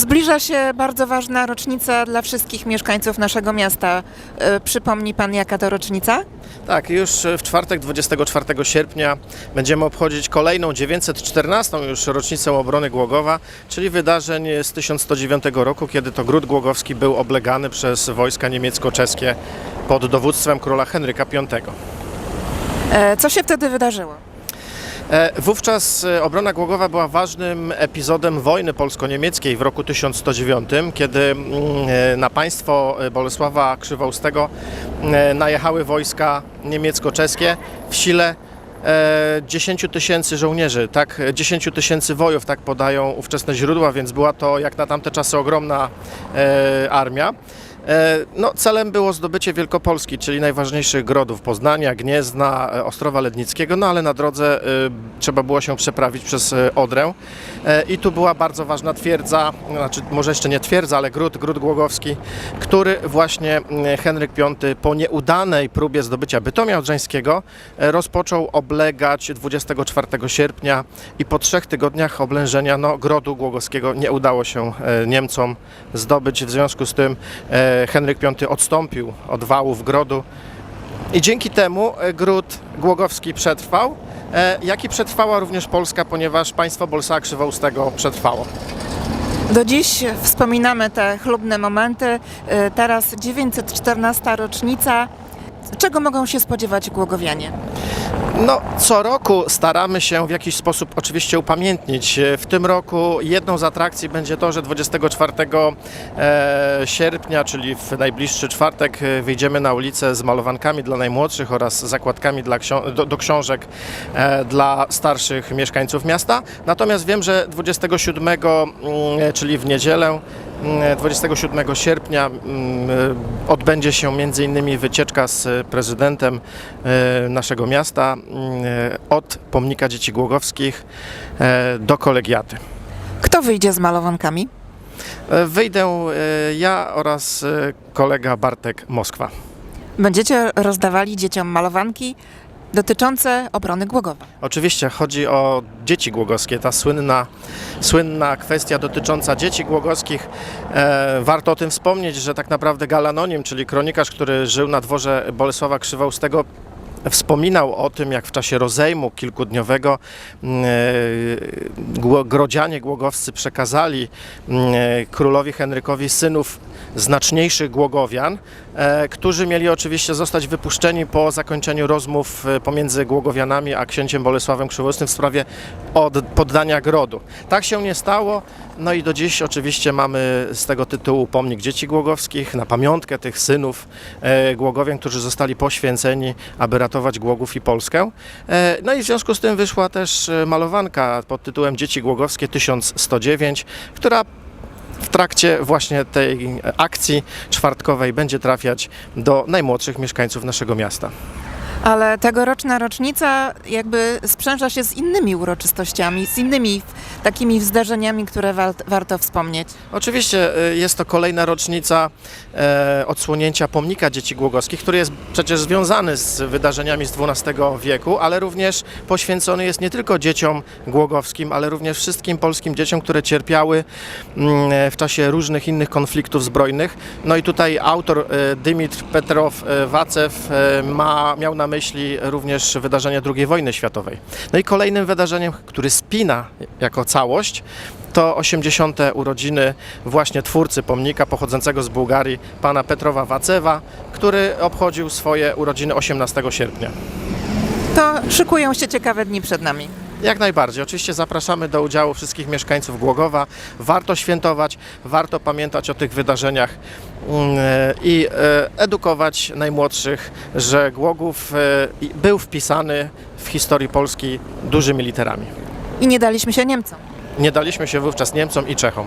Zbliża się bardzo ważna rocznica dla wszystkich mieszkańców naszego miasta. E, Przypomni pan, jaka to rocznica? Tak, już w czwartek 24 sierpnia będziemy obchodzić kolejną 914 już rocznicę obrony Głogowa, czyli wydarzeń z 1109 roku, kiedy to Gród Głogowski był oblegany przez wojska niemiecko-czeskie pod dowództwem króla Henryka V. E, Co się wtedy wydarzyło? E, Wówczas e, obrona Głogowa była ważnym epizodem wojny polsko-niemieckiej w roku 1109, kiedy mm, e, na państwo Bolesława Krzywoustego najechały wojska niemiecko-czeskie w sile e, 10 tysięcy żołnierzy, tak, 10 tysięcy wojów, tak podają ówczesne źródła, więc była to jak na tamte czasy ogromna armia. E, No, celem było zdobycie Wielkopolski, czyli najważniejszych grodów Poznania, Gniezna, e, Ostrowa Lednickiego, no ale na drodze e, trzeba było się przeprawić przez Odrę i tu była bardzo ważna twierdza, znaczy może jeszcze nie twierdza, ale gród, gród Głogowski, który właśnie Henryk V po nieudanej próbie zdobycia Bytomia Odrzańskiego rozpoczął oblegać 24 sierpnia i po trzech tygodniach oblężenia no, grodu Głogowskiego nie udało się Niemcom zdobyć. W związku z tym Henryk V odstąpił od wałów grodu i dzięki temu e, gród Głogowski przetrwał, e, jak i przetrwała również Polska, ponieważ państwo Bolsaka Krzywoustego przetrwało. Do dziś wspominamy te chlubne momenty. E, Teraz 914 rocznica. Czego mogą się spodziewać głogowianie? No, co roku staramy się w jakiś sposób oczywiście upamiętnić. W tym roku jedną z atrakcji będzie to, że 24 e, sierpnia, czyli w najbliższy czwartek, e, wyjdziemy na ulicę z malowankami dla najmłodszych oraz zakładkami dla ksią- do, do książek e, dla starszych mieszkańców miasta. Natomiast wiem, że 27, mm, czyli w niedzielę, 27 sierpnia mm, e, odbędzie się innymi wycieczka z prezydentem e, naszego miasta mm, e, od pomnika dzieci głogowskich do kolegiaty. Kto wyjdzie z malowankami? Wyjdę ja oraz kolega Bartek Moskwa. Będziecie rozdawali dzieciom malowanki dotyczące obrony Głogowa. Oczywiście chodzi o dzieci głogowskie, ta słynna, słynna kwestia dotycząca dzieci głogowskich. E, warto o tym wspomnieć, że tak naprawdę Galanonim, czyli kronikarz, który żył na dworze Bolesława Krzywoustego, Wspominał o tym, jak w czasie rozejmu kilkudniowego mm, e, grodzianie głogowscy przekazali mm, e, królowi Henrykowi synów znaczniejszych głogowian, e, którzy mieli oczywiście zostać wypuszczeni po zakończeniu rozmów pomiędzy głogowianami a księciem Bolesławem Krzywoustym w sprawie od, poddania grodu. Tak się nie stało, no i do dziś oczywiście mamy z tego tytułu pomnik dzieci głogowskich na pamiątkę tych synów e, głogowian, którzy zostali poświęceni, aby ratować Głogów i Polskę. E, no i w związku z tym wyszła też e, malowanka pod tytułem Dzieci Głogowskie 1109, która w trakcie właśnie tej akcji czwartkowej będzie trafiać do najmłodszych mieszkańców naszego miasta. Ale tegoroczna rocznica jakby sprzęża się z innymi uroczystościami, z innymi takimi zdarzeniami, które wa- warto wspomnieć. Oczywiście y, jest to kolejna rocznica e, odsłonięcia pomnika dzieci głogowskich, który jest przecież związany z wydarzeniami z XII wieku, ale również poświęcony jest nie tylko dzieciom głogowskim, ale również wszystkim polskim dzieciom, które cierpiały mm, w czasie różnych innych konfliktów zbrojnych. No i tutaj autor e, Dymitr Petrow e, Wacew e, ma, miał na myśli również wydarzenia II wojny światowej. No i kolejnym wydarzeniem, który spina jako całość, to 80. urodziny właśnie twórcy pomnika pochodzącego z Bułgarii, pana Petrowa Wacewa, który obchodził swoje urodziny 18 sierpnia. To szykują się ciekawe dni przed nami. Jak najbardziej. Oczywiście zapraszamy do udziału wszystkich mieszkańców Głogowa. Warto świętować, warto pamiętać o tych wydarzeniach mm, i e, edukować najmłodszych, że Głogów e, był wpisany w historii Polski dużymi literami. I nie daliśmy się Niemcom. Nie daliśmy się wówczas Niemcom i Czechom.